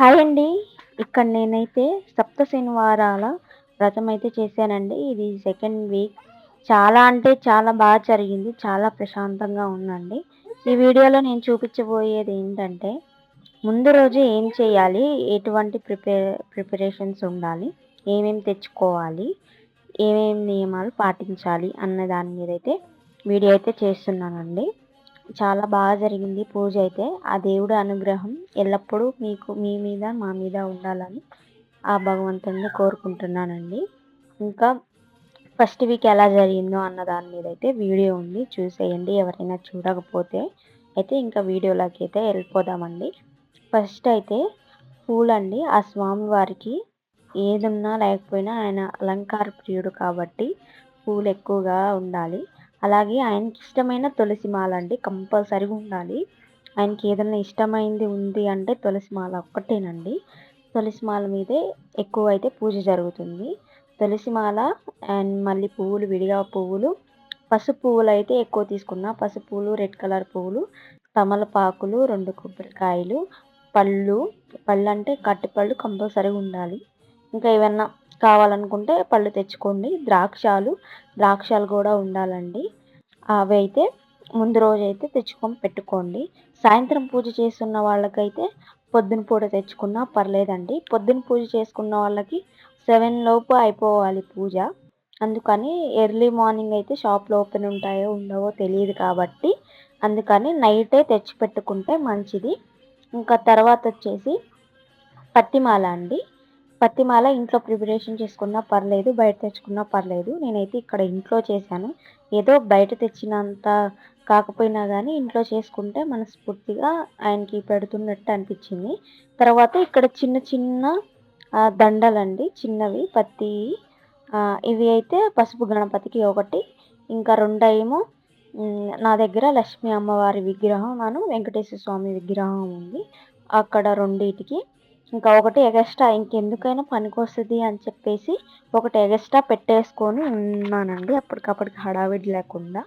Hi అండి. ఇక్కడ నేనైతే సప్త శనివారాల వ్రతం అయితే చేశానండి. ఇది సెకండ్ వీక్ చాలా అంటే చాలా బాగా జరిగింది. చాలా ప్రశాంతంగా ఉందండి. ఈ వీడియోలో నేను చూపించబోయేది ఏంటంటే ముందు రోజు ఏం చేయాలి? ఎటువంటి ప్రిపేర్ ప్రిపరేషన్స్ ఉండాలి? ఏమేమి తెచ్చుకోవాలి? ఏమేమి నియమాలు పాటించాలి? అన్న దాని మీద అయితే వీడియో అయితే చేస్తున్నానండి. చాలా బాగా జరిగింది పూజ అయితే. ఆ దేవుడి అనుగ్రహం ఎల్లప్పుడూ మీకు మీ మీద మా మీద ఉండాలని ఆ భగవంతుడిని కోరుకుంటున్నానండి. ఇంకా ఫస్ట్ వీక్ ఎలా జరిగిందో అన్న దాని మీద అయితే వీడియో ఉంది. చూసేయండి ఎవరైనా చూడకపోతే అయితే ఇంకా వీడియోలోకి అయితే వెళ్ళిపోదామండి. ఫస్ట్ అయితే పూలండి. ఆ స్వామి వారికి ఏదున్నా లేకపోయినా ఆయన అలంకార ప్రియుడు కాబట్టి పూలు ఎక్కువగా ఉండాలి. అలాగే ఆయనకి ఇష్టమైన తులసి మాల అండి కంపల్సరిగా ఉండాలి. ఆయనకి ఏదైనా ఇష్టమైంది ఉంది అంటే తులసి మాల ఒక్కటేనండి. తులసి మాల మీదే ఎక్కువ అయితే పూజ జరుగుతుంది. తులసి మాల అండ్ మళ్ళీ పువ్వులు విడిగా పువ్వులు పసుపు పువ్వులు అయితే ఎక్కువ తీసుకున్నా. పసుపు పువ్వులు రెడ్ కలర్ పువ్వులు తమలపాకులు రెండు కొబ్బరికాయలు పళ్ళు పళ్ళు అంటే కట్టిపళ్ళు కంపల్సరీగా ఉండాలి. ఇంకా ఏమన్నా కావాలనుకుంటే పళ్ళు తెచ్చుకోండి. ద్రాక్షాలు ద్రాక్షాలు కూడా ఉండాలండి. అవి అయితే ముందు రోజు అయితే తెచ్చుకొని పెట్టుకోండి. సాయంత్రం పూజ చేస్తున్న వాళ్ళకైతే పొద్దున పూట తెచ్చుకున్నా పర్లేదండి. పొద్దున పూజ చేసుకున్న వాళ్ళకి సెవెన్ లోపు అయిపోవాలి పూజ. అందుకని ఎర్లీ మార్నింగ్ అయితే షాప్లో ఓపెన్ ఉంటాయో ఉండవో తెలియదు కాబట్టి అందుకని నైటే తెచ్చి పెట్టుకుంటే మంచిది. ఇంకా తర్వాత వచ్చేసి పత్తిమాల అండి. పత్తిమాల ఇంట్లో ప్రిపరేషన్ చేసుకున్నా పర్లేదు బయట తెచ్చుకున్నా పర్లేదు. నేనైతే ఇక్కడ ఇంట్లో చేశాను. ఏదో బయట తెచ్చినంత కాకపోయినా కానీ ఇంట్లో చేసుకుంటే మనస్ఫూర్తిగా ఆయనకి పెడుతున్నట్టు అనిపించింది. తర్వాత ఇక్కడ చిన్న చిన్న దండలండి. చిన్నవి పత్తి ఇవి అయితే పసుపు గణపతికి ఒకటి. ఇంకా రెండేమో నా దగ్గర లక్ష్మీ అమ్మవారి విగ్రహం అను వెంకటేశ్వర స్వామి విగ్రహం ఉంది. అక్కడ రెండింటికి ఇంకా ఒకటి ఎగస్ట్రా ఇంకెందుకైనా పనికొస్తుంది అని చెప్పేసి ఒకటి ఎగస్ట్రా పెట్టేసుకొని ఉన్నానండి. అప్పటికప్పటికి హడావిడి లేకుండా.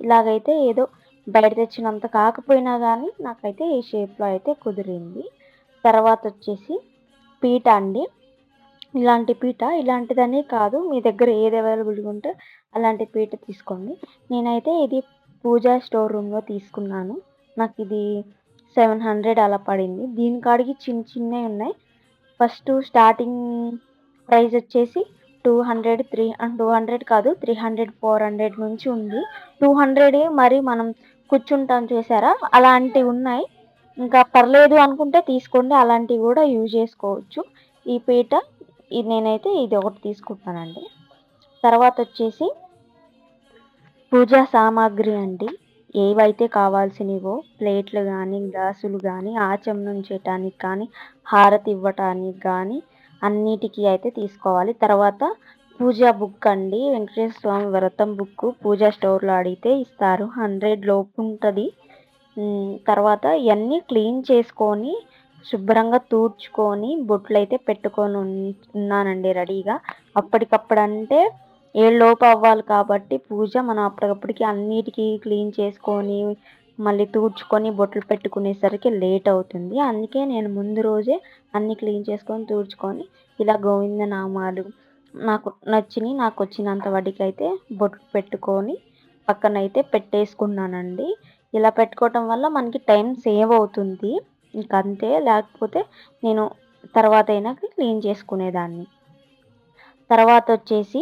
ఇలాగైతే ఏదో బయట తెచ్చినంత కాకపోయినా కానీ నాకైతే ఈ షేప్లో అయితే కుదిరింది. తర్వాత వచ్చేసి పీట అండి. ఇలాంటి పీట ఇలాంటిదని కాదు. మీ దగ్గర ఏది అవైలబుల్గా ఉంటే అలాంటి పీట తీసుకోండి. నేనైతే ఇది పూజా స్టోర్ రూమ్లో తీసుకున్నాను. నాకు ఇది సెవెన్ హండ్రెడ్ అలా పడింది. దీని కాడికి చిన్న చిన్నవి ఉన్నాయి. ఫస్ట్ స్టార్టింగ్ ప్రైస్ వచ్చేసి two hundred three two hundred కాదు త్రీ హండ్రెడ్ ఫోర్ హండ్రెడ్ నుంచి ఉంది. టూ హండ్రెడ్ మరి మనం కూర్చుంటాం చేశారా అలాంటివి ఉన్నాయి. ఇంకా పర్లేదు అనుకుంటే తీసుకోండి. అలాంటివి కూడా యూజ్ చేసుకోవచ్చు. ఈ పీట ఇది నేనైతే ఇది ఒకటి తీసుకుంటానండి. తర్వాత వచ్చేసి పూజా సామాగ్రి అండి. ఏవైతే కావాల్సినవో ప్లేట్లు కానీ గ్లాసులు కానీ ఆచమనం చేయటానికి కానీ హారతి ఇవ్వటానికి కానీ అన్నిటికీ అయితే తీసుకోవాలి. తర్వాత పూజా బుక్ అండి. వెంకటేశ్వర స్వామి వ్రతం బుక్ పూజా స్టోర్లో అడిగితే ఇస్తారు. హండ్రెడ్ లోపు ఉంటుంది. తర్వాత ఇవన్నీ క్లీన్ చేసుకొని శుభ్రంగా తూడ్చుకొని బొట్లు అయితే పెట్టుకొని ఉన్నానండి రెడీగా. అప్పటికప్పుడు అంటే ఏళ్ళలోపు అవ్వాలి కాబట్టి పూజ మనం అప్పటికప్పటికి అన్నిటికీ క్లీన్ చేసుకొని మళ్ళీ తూడ్చుకొని బొట్లు పెట్టుకునేసరికి లేట్ అవుతుంది. అందుకే నేను ముందు రోజే అన్నీ క్లీన్ చేసుకొని తూడ్చుకొని ఇలా గోవింద నామాలు నాకు నచ్చినవి నాకు వచ్చినంత వాటికి అయితే బొట్లు పెట్టుకొని పక్కనైతే పెట్టేసుకున్నానండి. ఇలా పెట్టుకోవటం వల్ల మనకి టైం సేవ్ అవుతుంది. ఇంకంతే లేకపోతే నేను తర్వాత అయినా క్లీన్ చేసుకునేదాన్ని. తర్వాత వచ్చేసి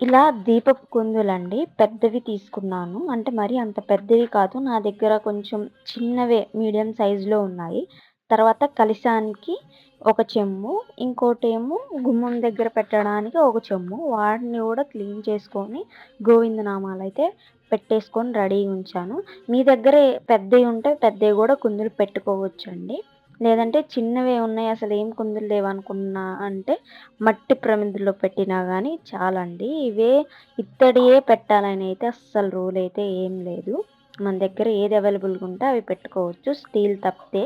ఇలా దీపపు కుందులండి పెద్దవి తీసుకున్నాను. అంటే మరి అంత పెద్దవి కాదు. నా దగ్గర కొంచెం చిన్నవే మీడియం సైజులో ఉన్నాయి. తర్వాత కలిశానికి ఒక చెమ్ము ఇంకోటేమో గుమ్మం దగ్గర పెట్టడానికి ఒక చెమ్ము. వాటిని కూడా క్లీన్ చేసుకొని గోవిందనామాలు అయితే పెట్టేసుకొని రెడీ ఉంచాను. మీ దగ్గర పెద్దవి ఉంటే పెద్దవి కూడా కుందులు పెట్టుకోవచ్చండి. లేదంటే చిన్నవే ఉన్నాయి అసలు ఏం కుందులు లేవనుకున్నా అంటే మట్టి ప్రమిదిలో పెట్టినా కానీ చాలండి. ఇవే ఇత్తడియే పెట్టాలని అయితే అస్సలు రూల్ అయితే ఏం లేదు. మన దగ్గర ఏది అవైలబుల్గా ఉంటే అవి పెట్టుకోవచ్చు. స్టీల్ తప్పితే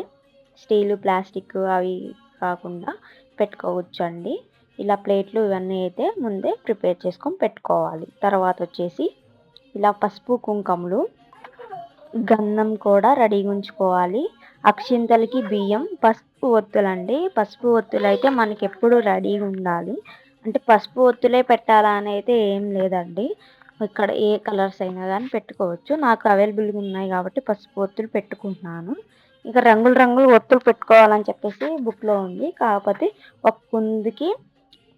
స్టీలు ప్లాస్టిక్ అవి కాకుండా పెట్టుకోవచ్చు అండి ఇలా ప్లేట్లు ఇవన్నీ అయితే ముందే ప్రిపేర్ చేసుకొని పెట్టుకోవాలి. తర్వాత వచ్చేసి ఇలా పసుపు కుంకుమలు గంధం కూడా రెడీగా ఉంచుకోవాలి. అక్షింతలకి బియ్యం పసుపు ఒత్తులండి. పసుపు ఒత్తులు అయితే మనకి ఎప్పుడు రెడీగా ఉండాలి. అంటే పసుపు ఒత్తులే పెట్టాలా అని అయితే ఏం లేదండి. ఇక్కడ ఏ కలర్స్ అయినా కానీ పెట్టుకోవచ్చు. నాకు అవైలబుల్గా ఉన్నాయి కాబట్టి పసుపు ఒత్తులు పెట్టుకుంటున్నాను. ఇంకా రంగులు రంగులు ఒత్తులు పెట్టుకోవాలని చెప్పేసి బుక్లో ఉంది. కాకపోతే ఒక కుందికి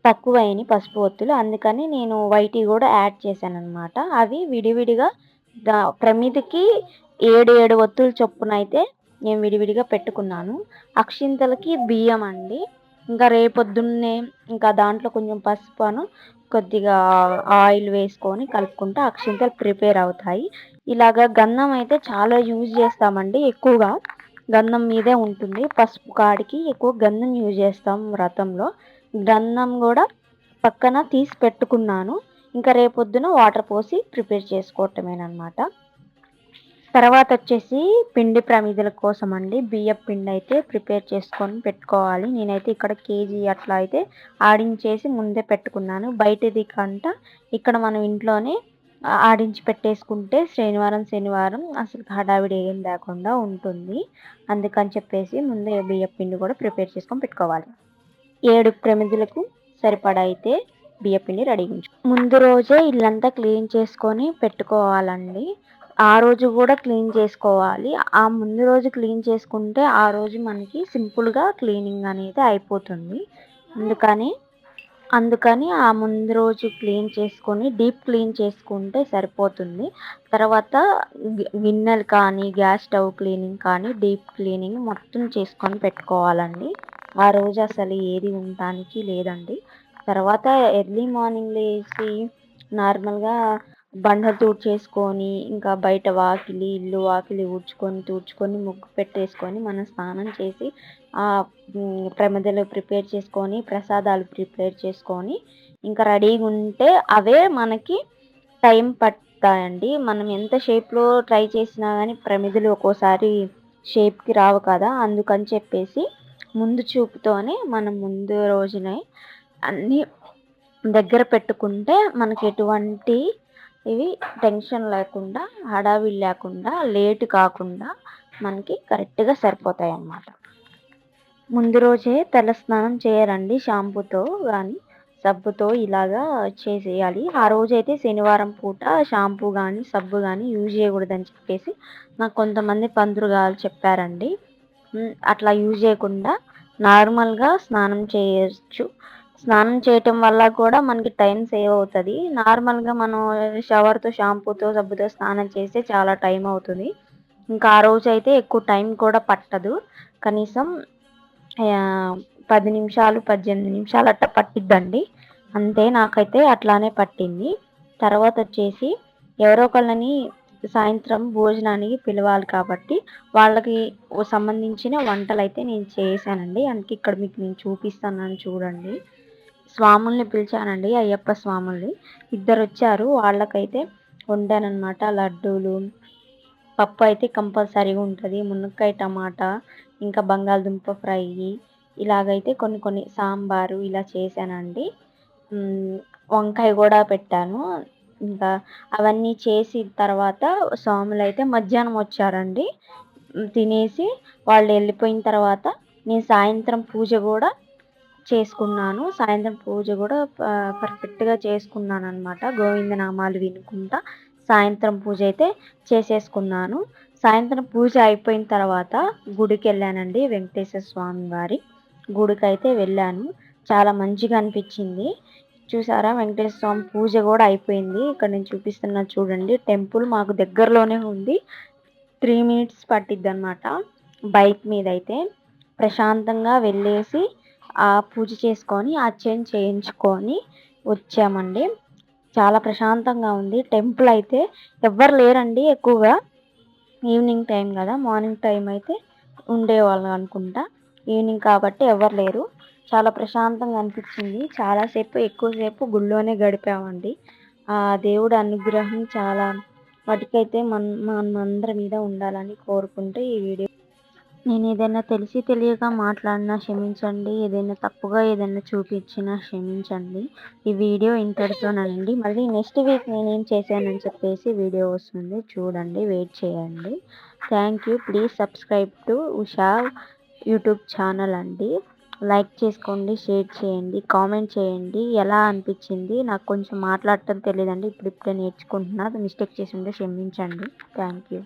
తక్కువైన పసుపు ఒత్తులు. అందుకని నేను వైట్ కూడా యాడ్ చేశాను అనమాట అవి విడివిడిగా దా ప్రమిదికి ఏడు ఏడు ఒత్తులు చొప్పున అయితే నేను విడివిడిగా పెట్టుకున్నాను. అక్షింతలకి బియ్యం అండి. ఇంకా రేపొద్దున్నే ఇంకా దాంట్లో కొంచెం పసుపును కొద్దిగా ఆయిల్ వేసుకొని కలుపుకుంటే అక్షింతలు ప్రిపేర్ అవుతాయి. ఇలాగ గంధం అయితే చాలా యూజ్ చేస్తామండి ఎక్కువగా. గంధం మీదే ఉంటుంది. పసుపు కాడికి ఎక్కువ గంధం యూజ్ చేస్తాం వ్రతంలో. గంధం కూడా పక్కన తీసి పెట్టుకున్నాను. ఇంకా రేపొద్దున వాటర్ పోసి ప్రిపేర్ చేసుకోవటమేనమాట తర్వాత వచ్చేసి పిండి ప్రమిదల కోసం అండి బియ్యం పిండి అయితే ప్రిపేర్ చేసుకొని పెట్టుకోవాలి. నేనైతే ఇక్కడ కేజీ అట్లా అయితే ఆడించేసి ముందే పెట్టుకున్నాను. బయటది కంట ఇక్కడ మనం ఇంట్లోనే ఆడించి పెట్టేసుకుంటే శనివారం శనివారం అసలు హడావిడి ఏం లేకుండా ఉంటుంది. అందుకని చెప్పేసి ముందే బియ్యం పిండి కూడా ప్రిపేర్ చేసుకొని పెట్టుకోవాలి. ఏడు ప్రమిదలకు సరిపడా అయితే బియ్య పిండి రెడీ ఉంచు. ముందు రోజే ఇల్లంతా క్లీన్ చేసుకొని పెట్టుకోవాలండి. ఆ రోజు కూడా క్లీన్ చేసుకోవాలి. ఆ ముందు రోజు క్లీన్ చేసుకుంటే ఆ రోజు మనకి సింపుల్గా క్లీనింగ్ అనేది అయిపోతుంది. అందుకని అందుకని ఆ ముందు రోజు క్లీన్ చేసుకొని డీప్ క్లీన్ చేసుకుంటే సరిపోతుంది. తర్వాత గిన్నెలు కానీ గ్యాస్ స్టవ్ క్లీనింగ్ కానీ డీప్ క్లీనింగ్ మొత్తం చేసుకొని పెట్టుకోవాలండి. ఆ రోజు అసలు ఏది ఉండటానికి లేదండి. తర్వాత ఎర్లీ మార్నింగ్ లేచి నార్మల్గా బండలు తూడ్చేసుకొని ఇంకా బయట వాకిలి ఇల్లు వాకిలి ఊడ్చుకొని తూడ్చుకొని ముగ్గు పెట్టేసుకొని మనం స్నానం చేసి ఆ ప్రమిదలు ప్రిపేర్ చేసుకొని ప్రసాదాలు ప్రిపేర్ చేసుకొని ఇంకా రెడీగా ఉంటే అవే మనకి టైం పడతాయండి. మనం ఎంత షేప్లో ట్రై చేసినా కానీ ప్రమిదలు ఒక్కోసారి షేప్కి రావు కదా. అందుకని చెప్పేసి ముందు చూపుతోనే మనం ముందు రోజునే అన్నీ దగ్గర పెట్టుకుంటే మనకి ఎటువంటి ఇవి టెన్షన్ లేకుండా హడావిడి లేకుండా లేట్ కాకుండా మనకి కరెక్ట్గా సరిపోతాయి అన్నమాట ముందు రోజే తల స్నానం చేయరండి షాంపూతో కానీ సబ్బుతో ఇలాగా చేసేయాలి. ఆ రోజైతే శనివారం పూట షాంపూ కానీ సబ్బు కానీ యూజ్ చేయకూడదని చెప్పేసి నాకు కొంతమంది పందురుగాలు చెప్పారండి. అట్లా యూజ్ చేయకుండా నార్మల్గా స్నానం చేయొచ్చు. స్నానం చేయటం వల్ల కూడా మనకి టైం సేవ్ అవుతుంది. నార్మల్గా మనం షవర్తో షాంపూతో సబ్బుతో స్నానం చేస్తే చాలా టైం అవుతుంది. ఇంకా ఆ రోజు అయితే ఎక్కువ టైం కూడా పట్టదు. కనీసం పది నిమిషాలు పద్దెనిమిది నిమిషాలు అట్లా పట్టిద్దండి. అంతే నాకైతే అట్లానే పట్టింది. తర్వాత వచ్చేసి ఎవరో ఒకళ్ళని సాయంత్రం భోజనానికి పిలవాలి కాబట్టి వాళ్ళకి సంబంధించిన వంటలు అయితే నేను చేశానండి. అందుకే ఇక్కడ మీకు నేను చూపిస్తాను చూడండి. స్వాముల్ని పిలిచానండి అయ్యప్ప స్వాముల్ని. ఇద్దరు వచ్చారు వాళ్ళకైతే వండానమాట లడ్డూలు. పప్పు అయితే కంపల్సరీగా ఉంటుంది మునక్కాయ టమాటా ఇంకా బంగాళదుంప ఫ్రై. ఇలాగైతే కొన్ని కొన్ని సాంబారు ఇలా చేశానండి. వంకాయ కూడా పెట్టాను. ఇంకా అవన్నీ చేసి తర్వాత స్వాములు అయితే మధ్యాహ్నం వచ్చారండి. తినేసి వాళ్ళు వెళ్ళిపోయిన తర్వాత నేను సాయంత్రం పూజ కూడా చేసుకున్నాను. సాయంత్రం పూజ కూడా పర్ఫెక్ట్గా చేసుకున్నాను అనమాట గోవిందనామాలు వినుకుంటా సాయంత్రం పూజ అయితే చేసేసుకున్నాను. సాయంత్రం పూజ అయిపోయిన తర్వాత గుడికి వెళ్ళానండి వెంకటేశ్వర స్వామి వారి. గుడికి అయితే వెళ్ళాను. చాలా మంచిగా అనిపించింది. చూసారా వెంకటేశ్వర స్వామి పూజ కూడా అయిపోయింది. ఇక్కడ నేను చూపిస్తున్నా చూడండి. టెంపుల్ మాకు దగ్గరలోనే ఉంది. త్రీ మినిట్స్ పట్టిద్ది అనమాట బైక్ మీద అయితే ప్రశాంతంగా వెళ్ళేసి పూజ చేసుకొని అర్చన చేయించుకొని వచ్చామండి. చాలా ప్రశాంతంగా ఉంది. టెంపుల్ అయితే ఎవ్వరు లేరండి ఎక్కువగా. ఈవినింగ్ టైం కదా మార్నింగ్ టైం అయితే ఉండేవాళ్ళు అనుకుంటా. ఈవినింగ్ కాబట్టి ఎవరు లేరు. చాలా ప్రశాంతంగా అనిపించింది. చాలాసేపు ఎక్కువసేపు గుళ్ళోనే గడిపామండి. ఆ దేవుడు అనుగ్రహం చాలా. వాటికైతే మన మనందరి మీద ఉండాలని కోరుకుంటూ ఈ వీడియో నేను ఏదైనా తెలిసి తెలియక మాట్లాడినా క్షమించండి. ఏదైనా తప్పుగా ఏదైనా చూపించినా క్షమించండి. ఈ వీడియో ఇంతటితోనండి. మళ్ళీ నెక్స్ట్ వీక్ నేనేం చేశానని చెప్పేసి వీడియో వస్తుంది. చూడండి వెయిట్ చేయండి. Thank you. Please subscribe to Usha YouTube channel అండి. లైక్ చేసుకోండి షేర్ చేయండి కామెంట్ చేయండి. ఎలా అనిపించింది? నాకు కొంచెం మాట్లాడటం తెలియదండి. ఇప్పుడు ఇప్పుడే నేర్చుకుంటున్నా. మిస్టేక్ చేసి ఉంటే క్షమించండి. Thank you.